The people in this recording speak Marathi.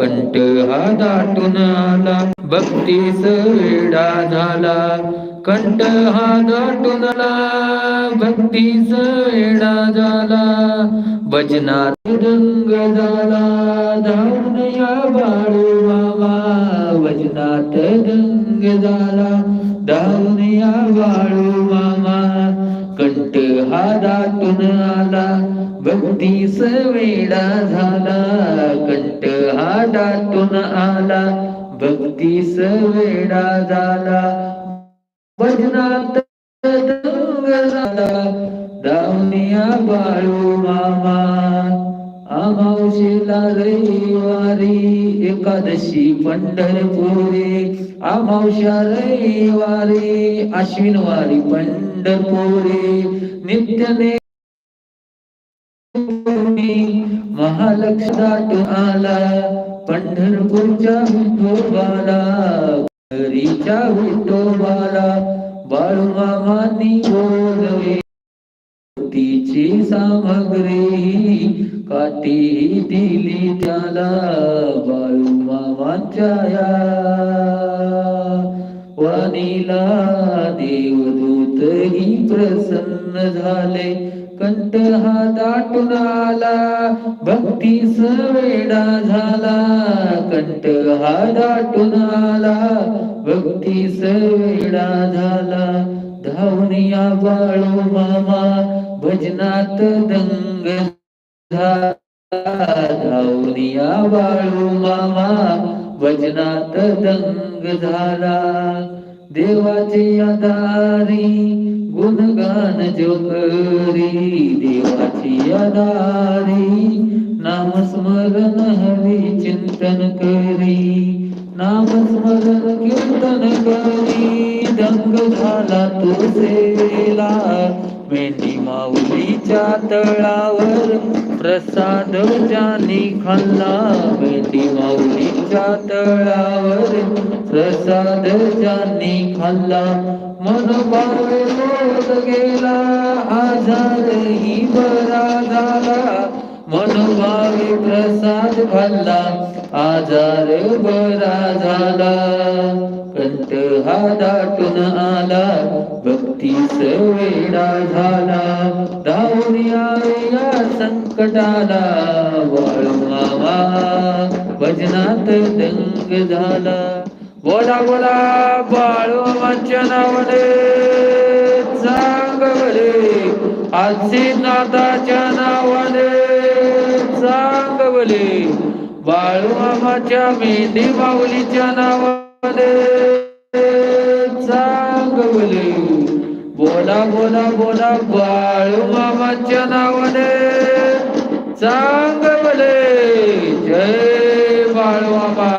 कंठ हा दाटून आला भक्तीस वेडा झाला. कंठ हा दाटून आला भक्तीस वेडा झाला. भजनात रंग झाला धावून या बाळू मामा भजनात रंग झाला धावून या बाळू मामा हा आला भक्तीस वेडा झाला कंठ हा दातून आला. भक्तीस वेडा झाला भजनात दंग झाला. दावनिया बाळू मामा. अमावशेला रविवारी एकादशी पंढरपुरी. अमावश्या रविवारी अश्विनवारी पंढरपुरी. नित्यने महालक्ष दाट आला पंढरपूरच्या विठोबाला घरीच्या विठोबाला. बाळू मामानी बोलवे तिची सामग्री काठी दिली त्याला बाळूमामांच्या या वाणीला देवदूत ही प्रसन्न झाले. कंठ हा दाटून आला भक्तीस वेडा झाला. कंठ हा दाटून आला भक्ती वेडा झाला. धावनिया बाळू मामा भजनात दंग धावनिया बाळू मामा भजनात दंग झाला. देवाचे आधारी गुणगान जोकरी देवाची आधारी नामस्मरण हवी चिंतन करी. नामस्मरण कीर्तन करी दंग झाला तो सेला मेंढी माऊलीच्या तळावर प्रसाद जानी खाल्ला मेंढी माऊलीच्या तळावर प्रसाद जानी खाल्ला मन पावे लोट गेला आजारही बरा झाला. मन पावे प्रसाद खाल्ला आजार बरा झाला. कंठ हा दाटून आला. भक्तीस वेडा झाला. धावून या संकटाला वाळू मामा भजनात दंग झाला. बोला बोला बाळू मामाच्या नावाने. चांगवले आजी नाथाच्या नावाने. सांगवले. बाळू मामाच्या मेंढी माऊलीच्या नावाने चांगवले बोला बोला बोला बाळू मामाच्या नावाने चांगवले जय बाळू मामा